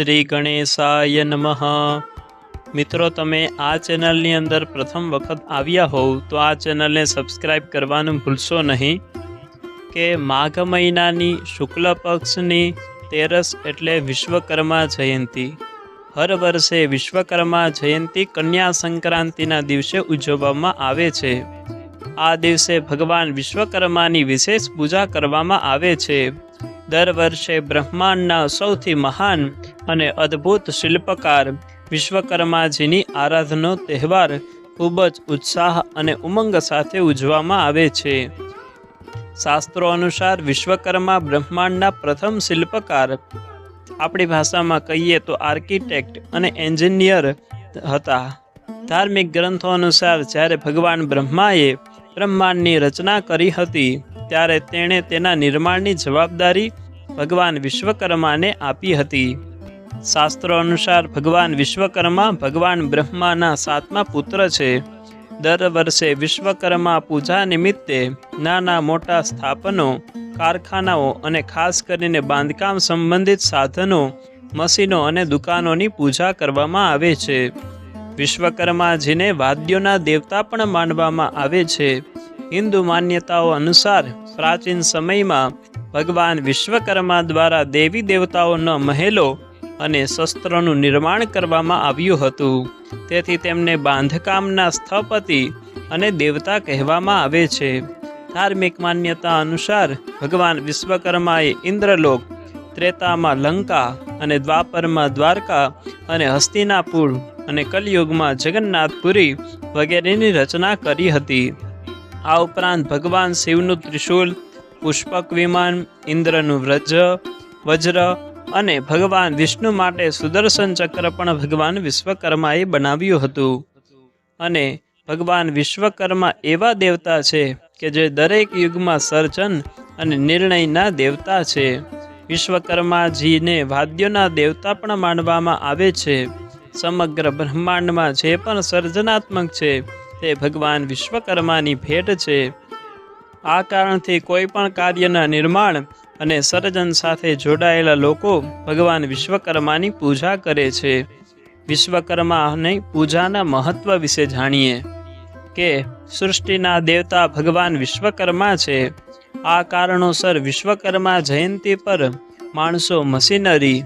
શ્રી ગણેશાય નમઃ. મિત્રો, તમે આ ચેનલની અંદર પ્રથમ વખત આવ્યા હોવ, તો આ ચેનલને સબસ્ક્રાઈબ કરવાનું ભૂલશો નહીં. કે માઘ મહિનાની શુક્લ પક્ષની તેરસ એટલે વિશ્વકર્મા જયંતિ. હર વર્ષે વિશ્વકર્મા જયંતિ કન્યા સંક્રાંતિના દિવસે ઉજવવામાં આવે છે. આ દિવસે ભગવાન વિશ્વકર્માની વિશેષ પૂજા કરવામાં આવે છે. દર વર્ષે બ્રહ્માંડના સૌથી મહાન અને અદ્ભુત શિલ્પકાર વિશ્વકર્માજીની આરાધનો તહેવાર ખૂબ જ ઉત્સાહ અને ઉમંગ સાથે ઉજવવામાં આવે છે. શાસ્ત્રો અનુસાર વિશ્વકર્મા બ્રહ્માંડના પ્રથમ શિલ્પકાર. આપણી ભાષામાં કહીએ તો આર્કિટેક્ટ અને એન્જિનિયર હતા. ધાર્મિક ગ્રંથો અનુસાર જ્યારે ભગવાન બ્રહ્માએ બ્રહ્માંડની રચના કરી હતી, ત્યારે તેણે તેના નિર્માણની જવાબદારી ભગવાન વિશ્વકર્માને આપી હતી. શાસ્ત્રો અનુસાર ભગવાન વિશ્વકર્મા, ભગવાન બ્રહ્માના સાતમા પુત્ર છે. દર વર્ષે વિશ્વકર્મા પૂજા નિમિત્તે નાના મોટા સ્થાપનો, કારખાનાઓ અને ખાસ કરીને બાંધકામ સંબંધિત સાધનો, મશીનો અને દુકાનોની પૂજા કરવામાં આવે છે. વિશ્વકર્માજીને વાદ્યોના દેવતા પણ માનવામાં આવે છે. હિન્દુ માન્યતાઓ અનુસાર પ્રાચીન સમયમાં ભગવાન વિશ્વકર્મા દ્વારા દેવી દેવતાઓના મહેલો અને શસ્ત્રનું નિર્માણ કરવામાં આવ્યું હતું. તેથી તેમને બાંધકામના સ્થપતિ અને દેવતા કહેવામાં આવે છે. ધાર્મિક માન્યતા અનુસાર ભગવાન વિશ્વકર્માએ ઇન્દ્રલોક, ત્રેતામાં લંકા અને દ્વાપરમાં દ્વારકા અને હસ્તિનાપુર અને કલયુગમાં જગન્નાથપુરી વગેરેની રચના કરી હતી. આ ઉપરાંત ભગવાન શિવનું ત્રિશૂલ પુષ્પક વિમાન, ઇન્દ્રનું વ્રજ, વજ્ર અને ભગવાન વિષ્ણુ માટે સુદર્શન ચક્ર પણ ભગવાન વિશ્વકર્માએ બનાવ્યું હતું. અને ભગવાન વિશ્વકર્મા એવા દેવતા છે કે જે દરેક યુગમાં સર્જન અને નિર્ણયના દેવતા છે. વિશ્વકર્માજીને વાદ્યોના દેવતા પણ માનવામાં આવે છે. સમગ્ર બ્રહ્માંડમાં જે પણ સર્જનાત્મક છે તે ભગવાન વિશ્વકર્માની ભેટ છે. આ કારણથી કોઈ પણ કાર્યના નિર્માણ અને સર્જન સાથે જોડાયેલા લોકો ભગવાન વિશ્વકર્માની પૂજા કરે છે. વિશ્વકર્માની પૂજાના મહત્વ વિશે જાણીએ કે સૃષ્ટિના દેવતા ભગવાન વિશ્વકર્મા છે. આ કારણોસર વિશ્વકર્મા જયંતિ પર માણસો મશીનરી,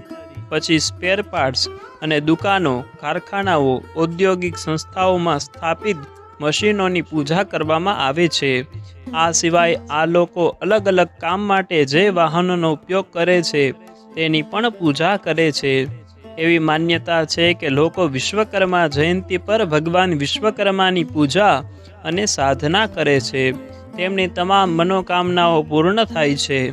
પછી સ્પેર પાર્ટ્સ અને દુકાનો, કારખાનાઓ, ઔદ્યોગિક સંસ્થાઓમાં સ્થાપિત મશીનોની પૂજા કરવામાં આવે છે. આ સિવાય આ લોકો અલગ અલગ કામ માટે જે વાહનોનો ઉપયોગ કરે છે, તેની પણ પૂજા કરે છે. એવી માન્યતા છે કે લોકો વિશ્વકર્મા જયંતિ પર ભગવાન વિશ્વકર્માની પૂજા અને સાધના કરે છે. તેમની તમામ મનોકામનાઓ પૂર્ણ થાય છે.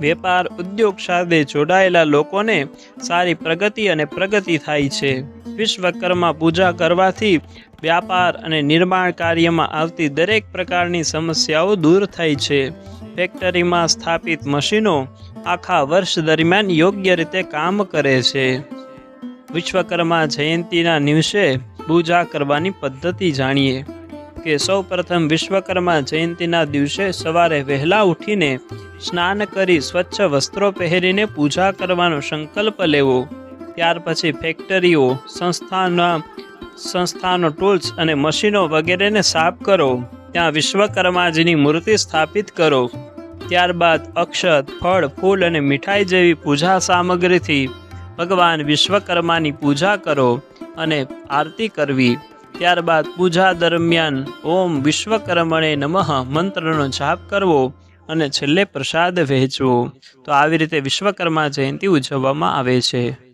વેપાર ઉદ્યોગ સાથે જોડાયેલા લોકોને સારી પ્રગતિ અને પ્રગતિ થાય છે. વિશ્વકર્મા પૂજા કરવાથી વ્યાપાર અને નિર્માણ કાર્યમાં આવતી દરેક પ્રકારની સમસ્યાઓ દૂર થાય છે. ફેક્ટરીમાં સ્થાપિત મશીનો આખા વર્ષ દરમિયાન યોગ્ય રીતે કામ કરે છે. વિશ્વકર્મા જયંતિના દિવસે પૂજા કરવાની પદ્ધતિ જાણીએ કે સૌ પ્રથમ વિશ્વકર્મા જયંતિના દિવસે સવારે વહેલા ઉઠીને સ્નાન કરી સ્વચ્છ વસ્ત્રો પહેરીને પૂજા કરવાનો સંકલ્પ લેવો. ત્યાર પછી ફેક્ટરીઓ, સંસ્થાના સંસ્થાનો ટૂલ્સ અને મશીનો વગેરેને સાફ કરો. ત્યાં વિશ્વકર્માજીની મૂર્તિ સ્થાપિત કરો. ત્યારબાદ અક્ષત, ફળ, ફૂલ અને મીઠાઈ જેવી પૂજા સામગ્રીથી ભગવાન વિશ્વકર્માની પૂજા કરો અને આરતી કરવી. ત્યારબાદ પૂજા દરમિયાન ઓમ વિશ્વકર્મણે નમઃ મંત્રનો જાપ કરવો અને છેલ્લે પ્રસાદ વહેંચવો. તો આવી રીતે વિશ્વકર્મા જયંતિ ઉજવવામાં આવે છે.